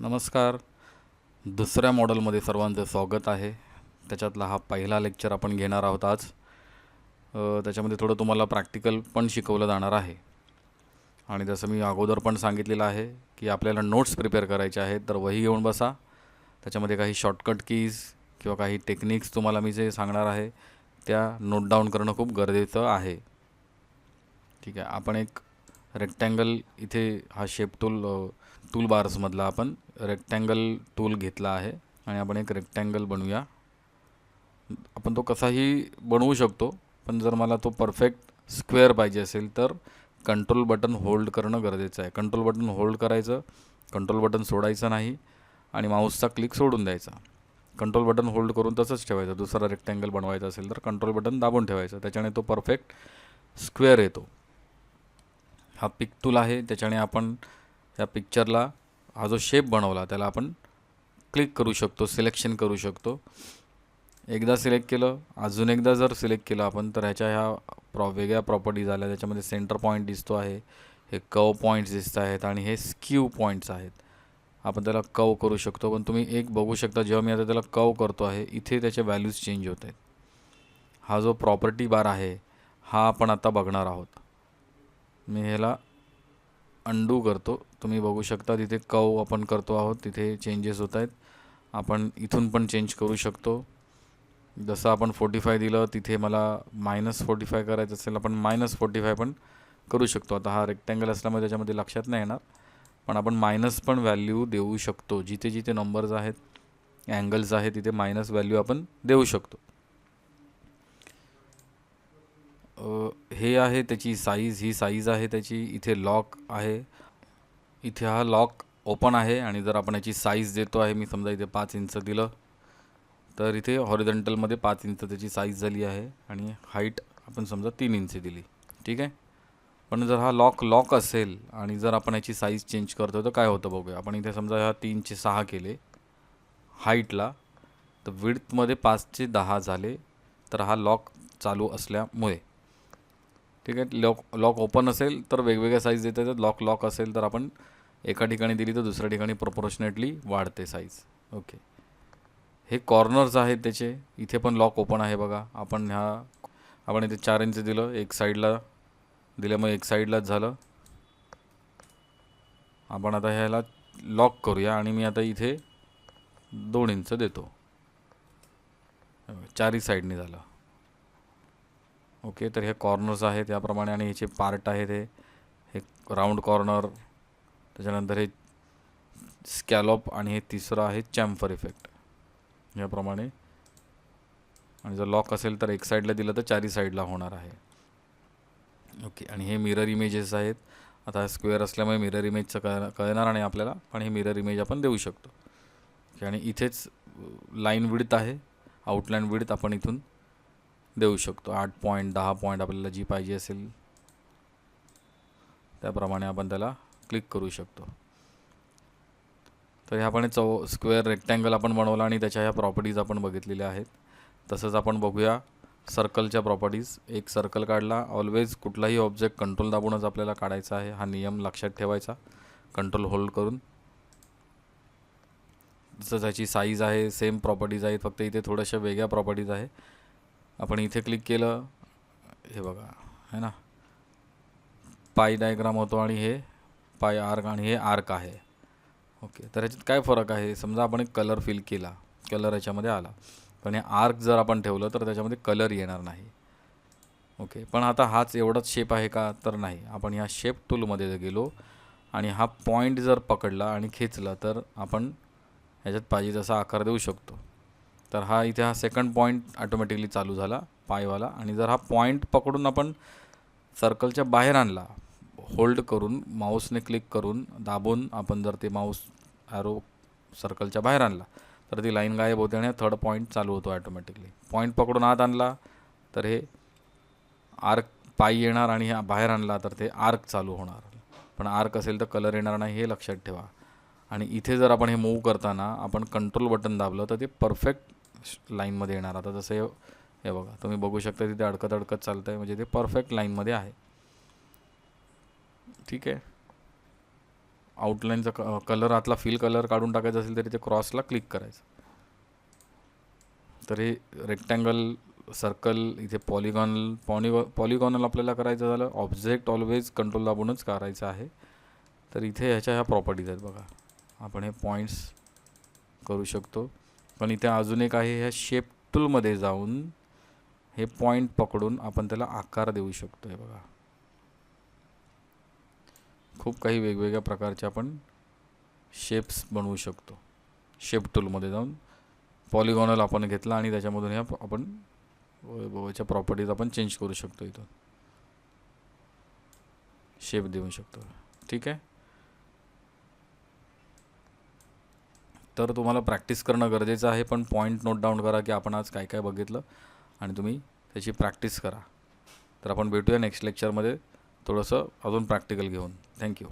नमस्कार. दुसऱ्या मॉडेलमध्ये सर्वांचं स्वागत आहे. त्याच्यातला हा पहिला लेक्चर आपण घेणार आहोत आज. त्याच्यामध्ये थोडं तुम्हाला प्रॅक्टिकल पण शिकवलं जाणार आहे. आणि जसं मी अगोदर पण सांगितलेलं आहे की आपल्याला नोट्स प्रिपेअर करायचे आहेत तर वही घेऊन बसा. त्याच्यामध्ये काही शॉर्टकट कीज किंवा काही टेक्निक्स तुम्हाला मी जे सांगणार आहे त्या नोट डाऊन करणं खूप गरजेचं आहे. ठीक आहे आपण एक रेक्टँगल इथे हा शेप टूल टूल बार्समधला आपण रेक्टँगल टूल घेतला आहे आणि आपण एक रेक्टँगल बनवूया. आपण तो कसाही बनवू शकतो पण जर मला तो परफेक्ट स्क्वेअर पाहिजे असेल तर कंट्रोल बटन होल्ड करणं गरजेचं आहे. कंट्रोल बटन होल्ड करायचं कंट्रोल बटन सोडायचं नाही आणि माऊसचा क्लिक सोडून द्यायचा. कंट्रोल बटन होल्ड करून तसंच ठेवायचं. दुसरा रेक्टँगल बनवायचा असेल तर कंट्रोल बटन दाबून ठेवायचं. त्याच्याने तो परफेक्ट स्क्वेअर येतो. हा पिक टूल आहे. त्याच्याने आपण या पिक्चरला हा जो शेप बनवला त्याला आपण क्लिक करू शकतो सिलेक्शन करू शकतो. एकदा सिलेक्ट केलं अजून एकदा जर सिलेक्ट केलं आपण तर ह्याच्या ह्या प्रॉ वेगळ्या प्रॉपर्टीज आल्या त्याच्यामध्ये सेंटर पॉईंट दिसतो आहे हे कव पॉईंट्स दिसत आहेत आणि हे स्क्यू पॉईंट्स आहेत. आपण त्याला कव करू शकतो पण तुम्ही एक बघू शकता जेव्हा मी आता त्याला कव करतो आहे इथे त्याचे व्हॅल्यूज चेंज होत आहेत. हा जो प्रॉपर्टी बार आहे हा आपण आता बघणार आहोत. मी ह्याला अंडू करतो. तुम्ही बघू शकता तिथे कव आपण करतो आहोत. तिथे चेंजेस होत आहेत. आपण इथून पण चेंज करू शकतो. जसं आपण फोर्टी फाय दिलं तिथे मला मायनस फोर्टी फाय करायचं असेल आपण मायनस फोर्टी फाय पण करू शकतो. आता हा रेक्टँगल असल्यामुळे त्याच्यामध्ये लक्षात नाही येणार. पण आपण मायनस पण व्हॅल्यू देऊ शकतो. जिथे जिथे नंबर्स आहेत अँगल्स आहेत तिथे मायनस व्हॅल्यू आपण देऊ शकतो. हे आहे त्याची साईज ही साईज आहे त्याची इथे लॉक आहे. इथे हा लॉक ओपन आहे आणि जर आपण याची साईज देतो आहे मी समजा इथे पाच इंच दिलं तर इथे हॉरिझॉन्टलमध्ये पाच इंच त्याची साईज झाली आहे आणि हाईट आपण समजा तीन इंच दिली. ठीक आहे? पण जर हा लॉक लॉक असेल आणि जर आपण याची साईज चेंज करतो तर काय होतं बघूया. आपण इथे समजा ह्या तीनचे सहा केले हाईटला तर विड्थमध्ये पाचचे दहा झाले तर हा लॉक चालू असल्यामुळे. ठीक आहे लॉक लॉक ओपन असेल तर वेगवेगळ्या साईज देता येतात. लॉक लॉक असेल तर आपण एका ठिकाणी दिली तर दुसऱ्या ठिकाणी प्रपोर्शनेटली वाढते साईज ओके हे कॉर्नर्स आहेत त्याचे. इथे पण लॉक ओपन आहे बघा. आपण ह्या आपण इथे चार इंच दिलं. एक साईडला दिल्यामुळे एक साईडलाच झालं. आपण आता ह्याला लॉक करूया आणि मी आता इथे दोन इंच देतो. चारही साईडने झालं. ओके तर हे कॉर्नर्स आहेत याप्रमाणे आणि ह्याचे पार्ट आहेत हे हे राऊंड कॉर्नर त्याच्यानंतर हे स्कॅलॉप आणि हे तिसरं आहे चॅम्फर इफेक्ट याप्रमाणे. आणि जर लॉक असेल तर एक साईडला दिलं तर चारी साईडला होणार आहे. ओके आणि हे मिरर इमेजेस आहेत. आता स्क्वेअर असल्यामुळे मिरर इमेजचं कळ कळणार नाही आपल्याला पण हे मिरर इमेज आपण देऊ शकतो. ओके आणि इथेच लाईन विडत आहे. आउटलाईन विडत आपण इथून देऊ शकतो. आठ पॉईंट दहा पॉईंट आपल्याला जी पाहिजे असेल त्याप्रमाणे आपण त्याला क्लिक करू शकतो. तर ह्या चौ स्क्वेअर रेक्टँगल आपण बनवला आणि त्याच्या ह्या प्रॉपर्टीज आपण बघितलेल्या आहेत. तसंच आपण बघूया सर्कलच्या प्रॉपर्टीज एक सर्कल काढला. ऑलवेज कुठलाही ऑब्जेक्ट कंट्रोल दाबूनच आपल्याला काढायचा आहे. हा नियम लक्षात ठेवायचा. कंट्रोल होल्ड करून. जसं त्याची साईज आहे सेम प्रॉपर्टीज आहेत. फक्त इथे थोड्याशा वेगळ्या प्रॉपर्टीज आहे. आपण इथे क्लिक केलं. हे बघा है ना? पाय डायग्राम होतो आणि हे पाय आर्क आणि हे आर्क आहे. ओके तर ह्याच्यात काय फरक आहे? समजा आपण एक कलर फिल केला. कलर याच्यामध्ये आला. पण हे आर्क जर आपण ठेवलं तर त्याच्यामध्ये कलर येणार नाही. ओके पण आता हाच एवढाच शेप आहे का? तर नाही. आपण ह्या शेप टूलमध्ये जर गेलो आणि हा पॉईंट जर पकडला आणि खेचला तर आपण ह्याच्यात पाहिजे तसा आकार देऊ शकतो. तर हा इथे हा सेकंड पॉईंट ऑटोमॅटिकली चालू झाला पायवाला. आणि जर हा पॉईंट पकडून आपण सर्कलच्या बाहेर आणला होल्ड करून माऊसने क्लिक करून दाबून आपण जर ते माऊस ॲरो सर्कलच्या बाहेर आणला तर ती लाईन गायब होते आणि थर्ड पॉईंट चालू होतो ॲटोमॅटिकली पॉईंट पकडून आत आणला तर हे आर्क पाय येणार आणि हा बाहेर आणला तर ते आर्क चालू होणार. पण आर्क असेल तर कलर येणार नाही हे लक्षात ठेवा. आणि इथे जर आपण हे मूव्ह करताना आपण कंट्रोल बटन दाबलं तर ते परफेक्ट लाईनमध्ये येणार. आता जसं हे हे बघा तुम्ही बघू शकता तिथे अडकत अडकत चालतं आहे म्हणजे ते परफेक्ट लाईनमध्ये आहे. ठीक आहे. आउटलाईनचा क कलर आतला फिल कलर काढून टाकायचा असेल तरी ते क्रॉसला क्लिक करायचं. तर हे रेक्टँगल सर्कल इथे पॉलिगॉन पॉनिगॉ पॉलिगॉनल आपल्याला करायचं झालं. ऑब्जेक्ट ऑलवेज कंट्रोल दाबूनच करायचं आहे. तर इथे ह्याच्या ह्या प्रॉपर्टीज आहेत बघा. आपण हे पॉईंट्स करू शकतो. पण इथे अजून एक आहे ह्या शेप टूलमध्ये जाऊन हे पॉईंट पकडून आपण त्याला आकार देऊ शकतो आहे बघा. खूप काही वेगवेगळ्या प्रकारचे आपण शेप्स बनवू शकतो. शेप टूलमध्ये जाऊन पॉलिगॉनल आपण घेतला आणि त्याच्यामधून ह्या आपण वैभवाच्या प्रॉपर्टीज आपण चेंज करू शकतो इथून. शेप देऊ शकतो. ठीक आहे? तर तुम्हाला प्रॅक्टिस करणं गरजेचं आहे पण पॉईंट नोट डाऊन करा की आपण आज काय काय बघितलं आणि तुम्ही त्याची प्रॅक्टिस करा. तर आपण भेटूया नेक्स्ट लेक्चरमध्ये. थोडंसं अजून प्रॅक्टिकल घेऊन. थँक्यू.